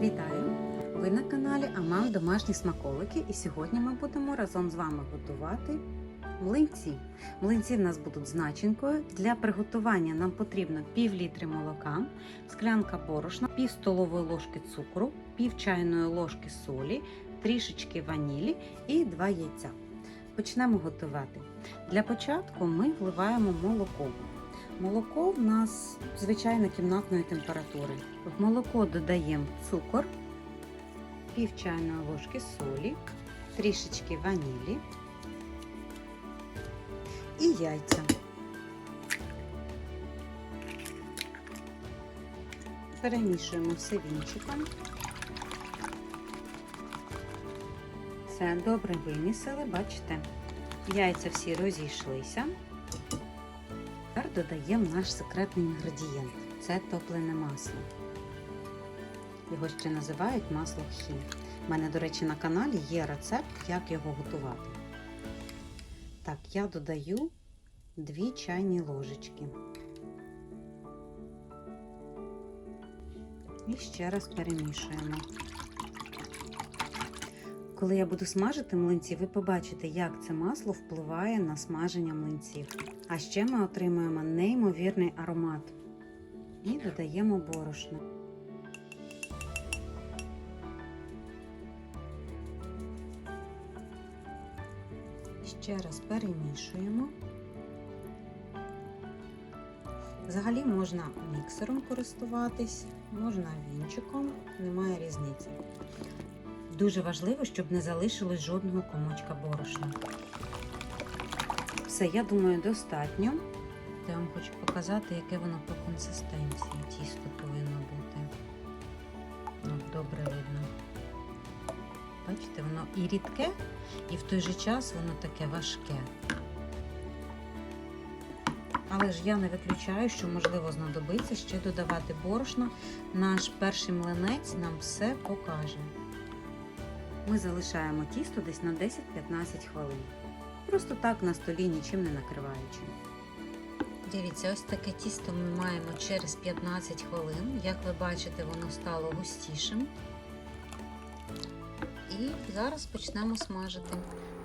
Вітаю! Ви на каналі Амал Домашні смаколики, і сьогодні ми будемо разом з вами готувати млинці. Млинці в нас будуть з. Для приготування нам потрібно пів літри молока, склянка борошна, пів столової ложки цукру, пів чайної ложки солі, трішечки ванілі і два яйця. Почнемо готувати. Для початку ми вливаємо молоко. Молоко в нас звичайно кімнатної температури. В молоко додаємо цукор, пів чайної ложки солі, трішечки ванілі і яйця. Перемішуємо все вінчиком. Все добре вимісили, бачите, яйця всі розійшлися. Додаємо наш секретний інгредієнт це топлене масло. Його ще називають масло хі. У мене, до речі, на каналі є рецепт, як його готувати. Так, я додаю 2 чайні ложечки. І ще раз перемішуємо. Коли я буду смажити млинці, ви побачите, як це масло впливає на смаження млинців. А ще ми отримуємо неймовірний аромат. І додаємо борошно. Ще раз перемішуємо. Взагалі можна міксером користуватись, можна вінчиком, немає різниці. Дуже важливо, щоб не залишилось жодного комочка борошна. Все, я думаю, достатньо. Я вам хочу показати, яке воно по консистенції. Тісто повинно бути. Ну, добре видно. Бачите, воно і рідке, і в той же час воно таке важке. Але ж я не виключаю, що можливо знадобиться ще додавати борошно. Наш перший млинець нам все покаже. Ми залишаємо тісто десь на 10-15 хвилин. Просто так на столі нічим не накриваючи. Дивіться, ось таке тісто ми маємо через 15 хвилин. Як ви бачите, воно стало густішим. І зараз почнемо смажити.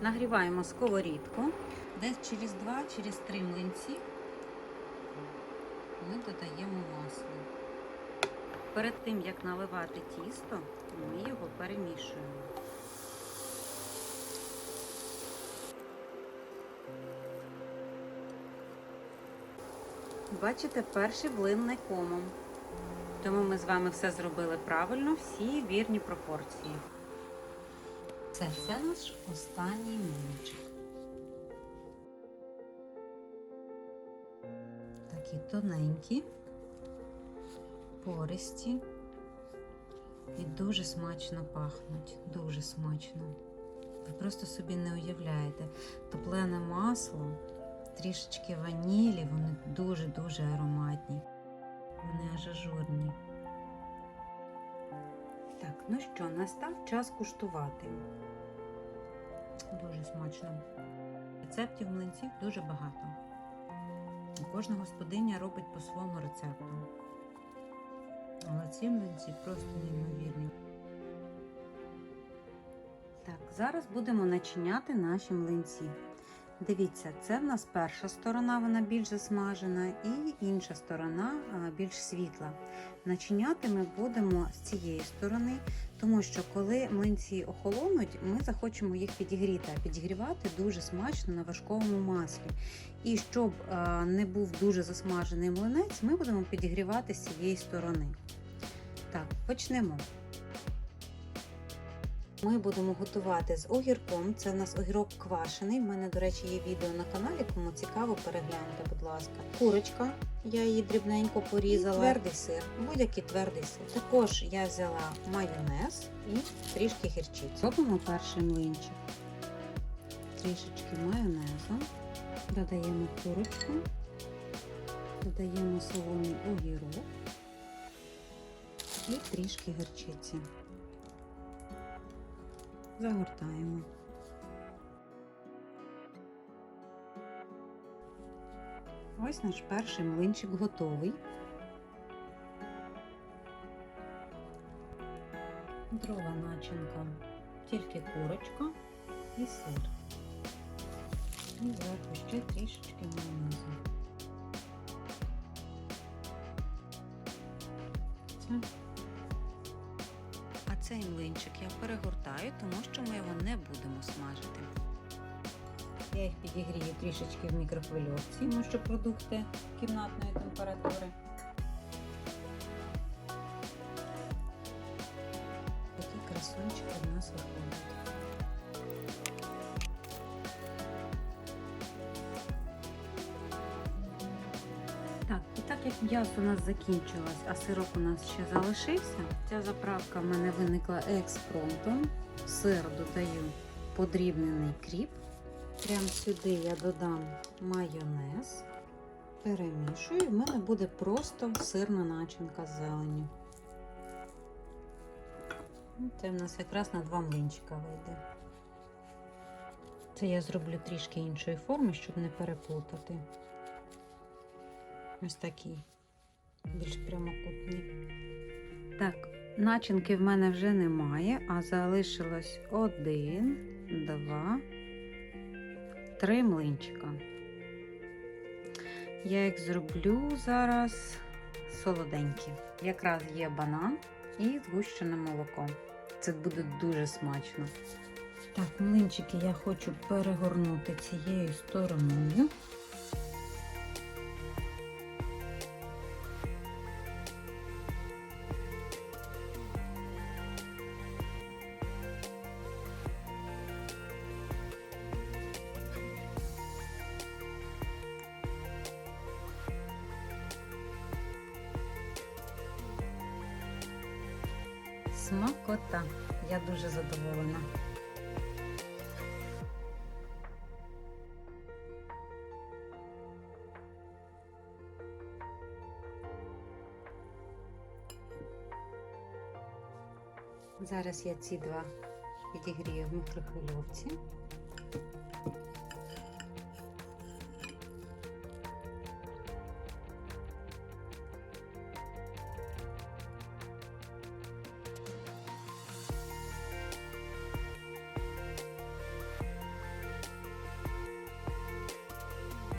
Нагріваємо сковорідку. Десь через 2-3 млинці ми додаємо масло. Перед тим, як наливати тісто, ми його перемішуємо. Бачите, перший блин не комом. Тому ми з вами все зробили правильно, всі вірні пропорції. Це, це наш останній млинчик. Такі тоненькі, пористі і дуже смачно пахнуть. Дуже смачно. Ви просто собі не уявляєте. Топлене масло, трішечки ванілі, вони дуже-дуже ароматні. Вони аж ажурні. Так, ну що, настав час куштувати. Дуже смачно. Рецептів млинців дуже багато. Кожна господиня робить по своєму рецепту. Але ці млинці просто неймовірні. Так, зараз будемо начиняти наші млинці. Дивіться, це в нас перша сторона, вона більш засмажена, і інша сторона більш світла. Начиняти ми будемо з цієї сторони, тому що коли млинці охолонуть, ми захочемо їх підігріти, а підігрівати дуже смачно на важковому маслі. І щоб не був дуже засмажений млинець, ми будемо підігрівати з цієї сторони. Так, почнемо. Ми будемо готувати з огірком. Це у нас огірок квашений. У мене, до речі, є відео на каналі, кому цікаво, перегляньте, будь ласка. Курочка, я її дрібненько порізала. І твердий сир, будь-який твердий сир. Також я взяла майонез і трішки гірчиці. Робимо перший млинчик. Трішечки майонезу. Додаємо курочку, додаємо солоний огірок і трішки гірчиці загортаємо. Ось наш перший млинчик готовий. Друга начинка. Тільки курочка і сир. І зверху ще трішечки майонезу. Це. Цей млинчик я перегортаю, тому що ми його не будемо смажити. Я їх підігрію трішечки в мікрохвильовці, тому що продукти кімнатної температури. Такі красунчики в нас виходять. Так як м'ясо у нас закінчилось, а сироп у нас ще залишився, ця заправка в мене виникла експромтом. Сир додаю подрібнений кріп. Прямо сюди я додам майонез, перемішую, і в мене буде просто сирна начинка з зеленню. Ну, Це в нас якраз на два млинчика вийде. Це я зроблю трішки іншої форми, щоб не переплутати. Ось такий, більш прямокутний. Так, начинки в мене вже немає, а залишилось один, два, три млинчика. Я їх зроблю зараз солоденькі. Якраз є банан і згущене молоко. Це буде дуже смачно. Так, млинчики я хочу перегорнути цією стороною. Смакота. Я дуже задоволена. Зараз я ці два підігрію в мікрохвильовці.